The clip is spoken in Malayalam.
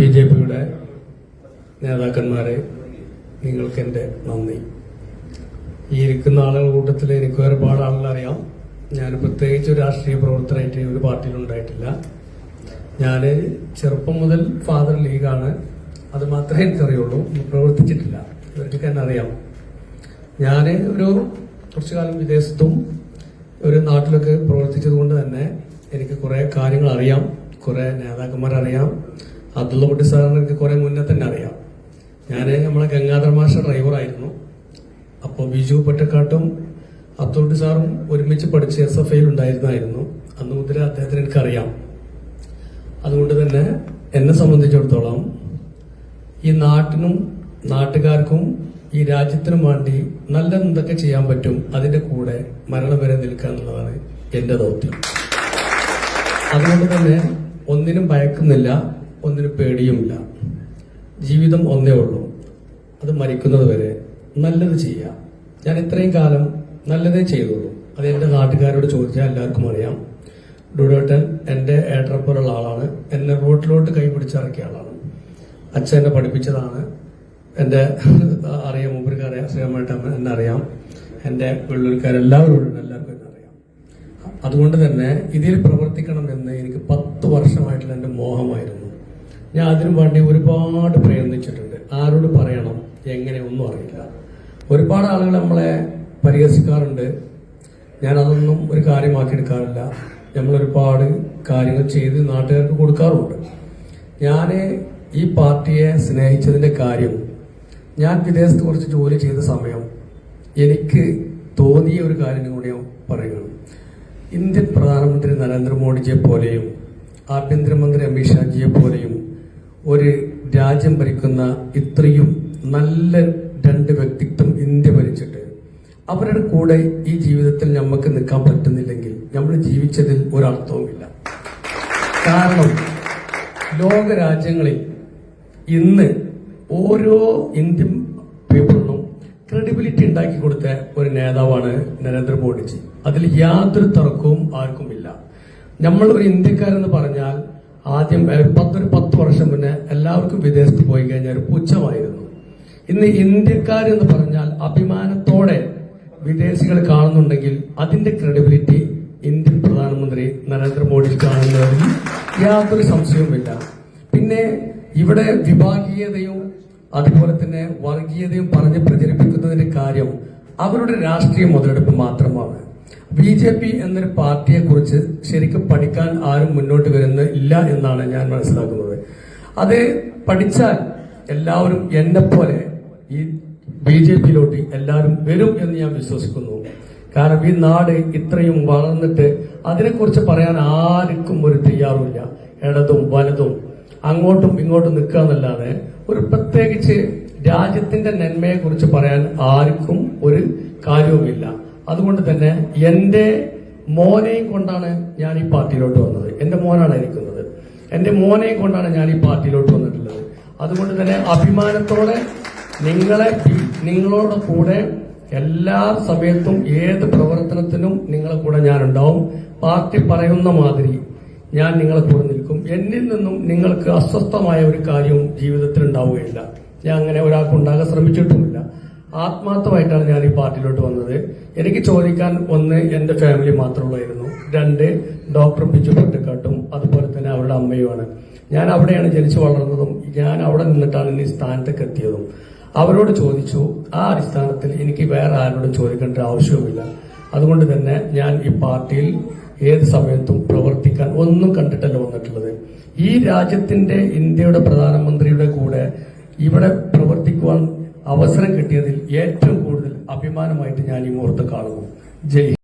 ബി ജെ പിയുടെ നേതാക്കന്മാരെ നിങ്ങൾക്ക് എന്റെ നന്ദി. ഈ ഇരിക്കുന്ന ആളുകളുടെ കൂട്ടത്തിൽ എനിക്ക് ഒരുപാട് ആളുകൾ അറിയാം ഞാൻ പ്രത്യേകിച്ച് ഒരു രാഷ്ട്രീയ പ്രവർത്തനമായിട്ട് ഒരു പാർട്ടിയിലുണ്ടായിട്ടില്ല ഞാൻ ചെറുപ്പം മുതൽ ഫാദർ ലീഗാണ്. അത് മാത്രമേ എനിക്കറിയുള്ളൂ. പ്രവർത്തിച്ചിട്ടില്ല. ഇവർക്ക് എന്നെ അറിയാം. ഞാൻ ഒരു കുറച്ചു കാലം വിദേശത്തും ഒരു നാട്ടിലൊക്കെ പ്രവർത്തിച്ചത് കൊണ്ട് തന്നെ എനിക്ക് കുറേ കാര്യങ്ങൾ അറിയാം. കുറേ നേതാക്കന്മാരെ അറിയാം അബ്ദുള്ള കുട്ടി സാറിന് എനിക്ക് കുറെ മുന്നേ തന്നെ അറിയാം. ഞാൻ നമ്മളെ ഗംഗാധര മാഷ ഡ്രൈവറായിരുന്നു അപ്പോൾ ബിജു പൊറ്റക്കാട്ടും അബ്ദുൾ സാറും ഒരുമിച്ച് പഠിച്ച് എസ് എഫ് ഐയിൽ ഉണ്ടായിരുന്നായിരുന്നു. അന്ന് മുതൽ അദ്ദേഹത്തിന് എനിക്കറിയാം. അതുകൊണ്ട് തന്നെ എന്നെ സംബന്ധിച്ചിടത്തോളം ഈ നാട്ടിനും നാട്ടുകാർക്കും ഈ രാജ്യത്തിനും വേണ്ടി നല്ല എന്തൊക്കെ ചെയ്യാൻ പറ്റും അതിന്റെ കൂടെ മരണം വരെ നിൽക്കുക എന്നുള്ളതാണ് എന്റെ ദൗത്യം. അതുകൊണ്ട് തന്നെ ഒന്നിനും ഭയക്കുന്നില്ല. ഒന്നിനും പേടിയുമില്ല. ജീവിതം ഒന്നേ ഉള്ളൂ. അത് മരിക്കുന്നത് വരെ നല്ലത് ചെയ്യുക ഞാൻ ഇത്രയും കാലം നല്ലതേ ചെയ്തുള്ളൂ. അത് എന്റെ നാട്ടുകാരോട് ചോദിച്ചാൽ എല്ലാവർക്കും അറിയാം. ഡുഡോട്ടൻ എന്റെ ഏട്ടറപ്പോലുള്ള ആളാണ്. എന്നെ റോട്ടിലോട്ട് കൈ പിടിച്ചിറക്കിയ ആളാണ്. അച്ഛൻ എന്നെ പഠിപ്പിച്ചതാണ്. എന്റെ അറിയാം മൂപ്പർക്ക് അറിയാം ശ്രീരാമേട്ടൻ എന്നെ അറിയാം. എന്റെ വെള്ളൂർക്കാരെല്ലാവരോടും എല്ലാവർക്കും എന്നെ അറിയാം. അതുകൊണ്ട് തന്നെ ഇതിൽ പ്രവർത്തിക്കണം എന്ന് എനിക്ക് പത്ത് വർഷമായിട്ടുള്ള എന്റെ മോഹമായിരുന്നു. ഞാൻ അതിനു വേണ്ടി ഒരുപാട് പ്രയത്നിച്ചിട്ടുണ്ട്. ആരോട് പറയണം? എങ്ങനെ ഒന്നും അറിയില്ല. ഒരുപാട് ആളുകൾ നമ്മളെ പരിഹസിക്കാറുണ്ട്. ഞാൻ അതൊന്നും ഒരു കാര്യമാക്കി എടുക്കാറില്ല. നമ്മൾ ഒരുപാട് കാര്യങ്ങൾ ചെയ്ത് നാട്ടുകാർക്ക് കൊടുക്കാറുണ്ട് ഞാൻ ഈ പാർട്ടിയെ സ്നേഹിച്ചതിന്റെ കാര്യം ഞാൻ വിദേശത്ത് കുറച്ച് ജോലി ചെയ്ത സമയം എനിക്ക് തോന്നിയ ഒരു കാര്യം കൂടി പറയുകയാണ്. ഇന്ത്യൻ പ്രധാനമന്ത്രി നരേന്ദ്രമോദിജിയെ പോലെയും ആഭ്യന്തരമന്ത്രി അമിത്ഷാജിയെ പോലെയും ഒരു രാജ്യം ഭരിക്കുന്ന ഇത്രയും നല്ല രണ്ട് വ്യക്തിത്വം ഇന്ത്യ ഭരിച്ചിട്ട് അവരുടെ കൂടെ ഈ ജീവിതത്തിൽ നമുക്ക് നിൽക്കാൻ പറ്റുന്നില്ലെങ്കിൽ നമ്മൾ ജീവിച്ചതിൽ ഒരർത്ഥവുമില്ല. കാരണം ലോകരാജ്യങ്ങളിൽ ഇന്ന് ഓരോ ഇന്ത്യൻ പീപ്പിളിനും ക്രെഡിബിലിറ്റി ഉണ്ടാക്കി കൊടുത്ത ഒരു നേതാവാണ് നരേന്ദ്രമോദിജി. അതിൽ യാതൊരു തർക്കവും ആർക്കുമില്ല. നമ്മൾ ഒരു ഇന്ത്യക്കാരെന്ന് പറഞ്ഞാൽ ആദ്യം പത്തൊരു പത്ത് വർഷം മുന്നേ എല്ലാവർക്കും വിദേശത്ത് പോയി കഴിഞ്ഞാൽ ഒരു പുച്ഛമായിരുന്നു. ഇന്ന് ഇന്ത്യക്കാരെന്ന് പറഞ്ഞാൽ അഭിമാനത്തോടെ വിദേശികൾ കാണുന്നുണ്ടെങ്കിൽ അതിന്റെ ക്രെഡിബിലിറ്റി ഇന്ത്യൻ പ്രധാനമന്ത്രി നരേന്ദ്രമോദി കാണുന്നതിൽ യാതൊരു സംശയവുമില്ല. പിന്നെ ഇവിടെ വിഭാഗീയതയും അതുപോലെ തന്നെ വർഗീയതയും പറഞ്ഞ് പ്രചരിപ്പിക്കുന്നതിന്റെ കാര്യം അവരുടെ രാഷ്ട്രീയ മുതലെടുപ്പ് മാത്രമാണ്. ബി ജെ പി എന്നൊരു പാർട്ടിയെ കുറിച്ച് ശരിക്കും പഠിക്കാൻ ആരും മുന്നോട്ട് വരുന്ന ഇല്ല എന്നാണ് ഞാൻ മനസ്സിലാക്കുന്നത്. അത് പഠിച്ചാൽ എല്ലാവരും എന്നെ പോലെ ഈ ബി ജെ പിയിലോട്ട് എല്ലാവരും വരും എന്ന് ഞാൻ വിശ്വസിക്കുന്നു. കാരണം ഈ നാട് ഇത്രയും വളർന്നിട്ട് അതിനെക്കുറിച്ച് പറയാൻ ആർക്കും ഒരു തയ്യാറുമില്ല. ഇടതും വലതും അങ്ങോട്ടും ഇങ്ങോട്ടും നിൽക്കുക എന്നല്ലാതെ ഒരു പ്രത്യേകിച്ച് രാജ്യത്തിന്റെ നന്മയെക്കുറിച്ച് പറയാൻ ആർക്കും ഒരു കാര്യവുമില്ല. അതുകൊണ്ട് തന്നെ എന്റെ മോനെയും കൊണ്ടാണ് ഞാൻ ഈ പാർട്ടിയിലോട്ട് വന്നത്. എന്റെ മോനാണ് ഇരിക്കുന്നത് എന്റെ മോനെയും കൊണ്ടാണ് ഞാൻ ഈ പാർട്ടിയിലോട്ട് വന്നിട്ടുള്ളത്. അതുകൊണ്ട് തന്നെ അഭിമാനത്തോടെ നിങ്ങളെ നിങ്ങളോട് കൂടെ എല്ലാ സമയത്തും ഏത് പ്രവർത്തനത്തിനും നിങ്ങളെ കൂടെ ഞാൻ ഉണ്ടാവും പാർട്ടി പറയുന്ന മാതിരി ഞാൻ നിങ്ങളെ കൂടെ നിൽക്കും. എന്നിൽ നിന്നും നിങ്ങൾക്ക് അസ്വസ്ഥമായ ഒരു കാര്യവും ജീവിതത്തിൽ ഉണ്ടാവുകയില്ല. ഞാൻ അങ്ങനെ ഒരാൾക്ക് ഉണ്ടാകാൻ ശ്രമിച്ചിട്ടുമില്ല. ആത്മാർത്ഥമായിട്ടാണ് ഞാൻ ഈ പാർട്ടിയിലോട്ട് വന്നത്. എനിക്ക് ചോദിക്കാൻ ഒന്ന് എന്റെ ഫാമിലി മാത്രമുള്ളായിരുന്നു. രണ്ട് ഡോക്ടർ ബിജു പൊട്ടക്കാട്ടും അതുപോലെ തന്നെ അവരുടെ അമ്മയുമാണ്. ഞാൻ അവിടെയാണ് ജനിച്ചു വളർന്നതും ഞാൻ അവിടെ നിന്നിട്ടാണ് ഈ സ്ഥാനത്തേക്ക് എത്തിയതും. അവരോട് ചോദിച്ചു ആ അടിസ്ഥാനത്തിൽ എനിക്ക് വേറെ ആരോടും ചോദിക്കേണ്ട ആവശ്യവുമില്ല. അതുകൊണ്ട് തന്നെ ഞാൻ ഈ പാർട്ടിയിൽ ഏത് സമയത്തും പ്രവർത്തിക്കാൻ ഒന്നും കണ്ടിട്ടല്ല വന്നിട്ടുള്ളത്. ഈ രാജ്യത്തിന്റെ ഇന്ത്യയുടെ പ്രധാനമന്ത്രിയുടെ കൂടെ ഇവിടെ പ്രവർത്തിക്കുവാൻ അവസരം കിട്ടിയതിൽ ഏറ്റവും കൂടുതൽ അഭിമാനമായിട്ട് ഞാൻ ഈ മുഹൂർത്തം കാണുന്നു. ജയ്